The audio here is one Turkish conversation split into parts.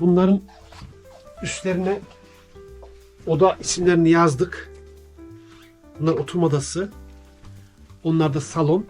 Bunların üstlerine oda isimlerini yazdık. Bunlar oturma odası. Onlar da salon.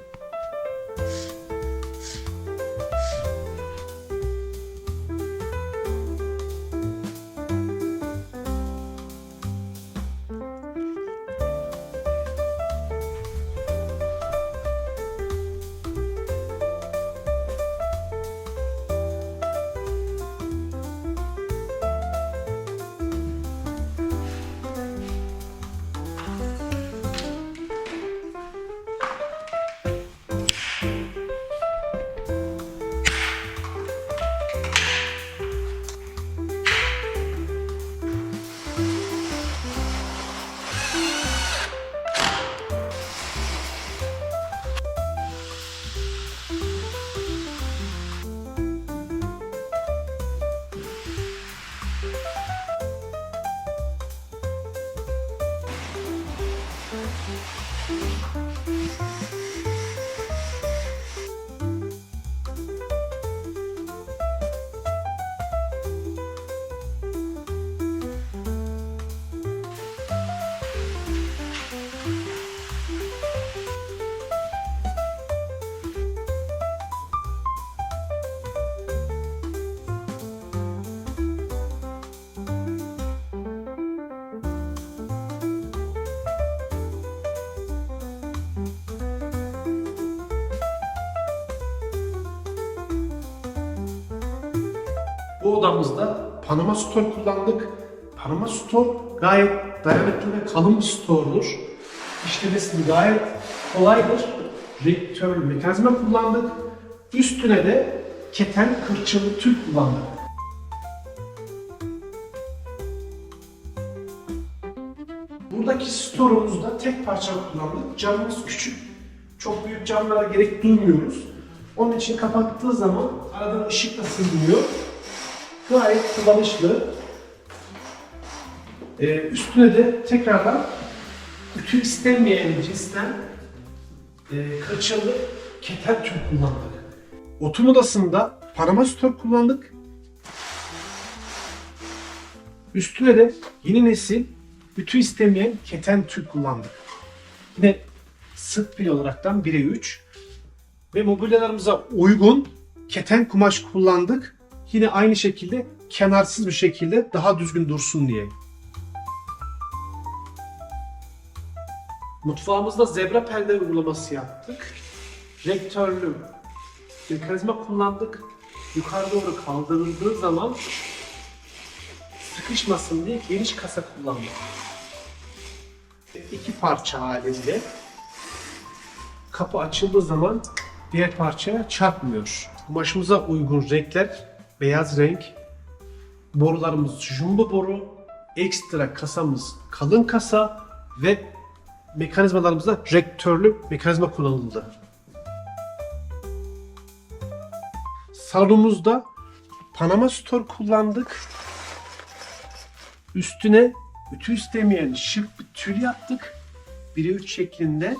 Bu odamızda Panama Store kullandık. Panama Store gayet dayanıklı ve kalın bir store'dur. İşlemesi gayet kolaydır. Rektörlü mekanizma kullandık. Üstüne de keten kırçılı tül kullandık. Buradaki store'umuzda tek parça kullandık. Camımız küçük. Çok büyük camlara gerek duymuyoruz. Onun için kapattığı zaman aradan ışık da sızmıyor. Gayet kullanışlı. Ee, üstüne de tekrardan ütü istenmeyen cinsten e, kırçıllı keten tül kullandık. Oturma odasında Panama Store kullandık. Üstüne de yeni nesil ütü istemeyen keten tül kullandık. Yine sık pil olaraktan 1'e 3 ve mobilyalarımıza uygun keten kumaş kullandık. Yine aynı şekilde kenarsız bir şekilde daha düzgün dursun diye. Mutfağımızda zebra perde uygulaması yaptık. Rektörlü mekanizma kullandık. Yukarı doğru kaldırıldığı zaman sıkışmasın diye geniş kasa kullandık. İki parça halinde. Kapı açıldığı zaman diğer parçaya çarpmıyor. Kumaşımıza uygun renkler, beyaz renk, borularımız jumbo boru, ekstra kasamız kalın kasa ve mekanizmalarımızda rektörlü mekanizma kullanıldı. Salonumuzda Panama Store kullandık. Üstüne ütü istemeyen şık bir tül yaptık. 1'e 3 şeklinde.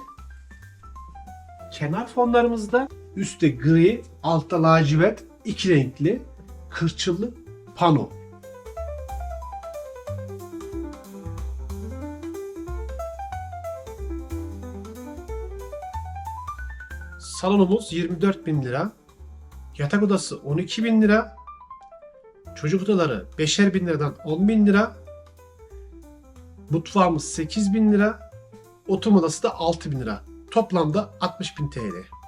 Kenar fonlarımızda üstte gri, altta lacivert, iki renkli, kırçıllı pano. Salonumuz 24 bin lira. Yatak odası 12 bin lira. Çocuk odaları 5'er bin liradan 10 bin lira. Mutfağımız 8 bin lira. Oturma odası da 6 bin lira. Toplamda 60 bin TL.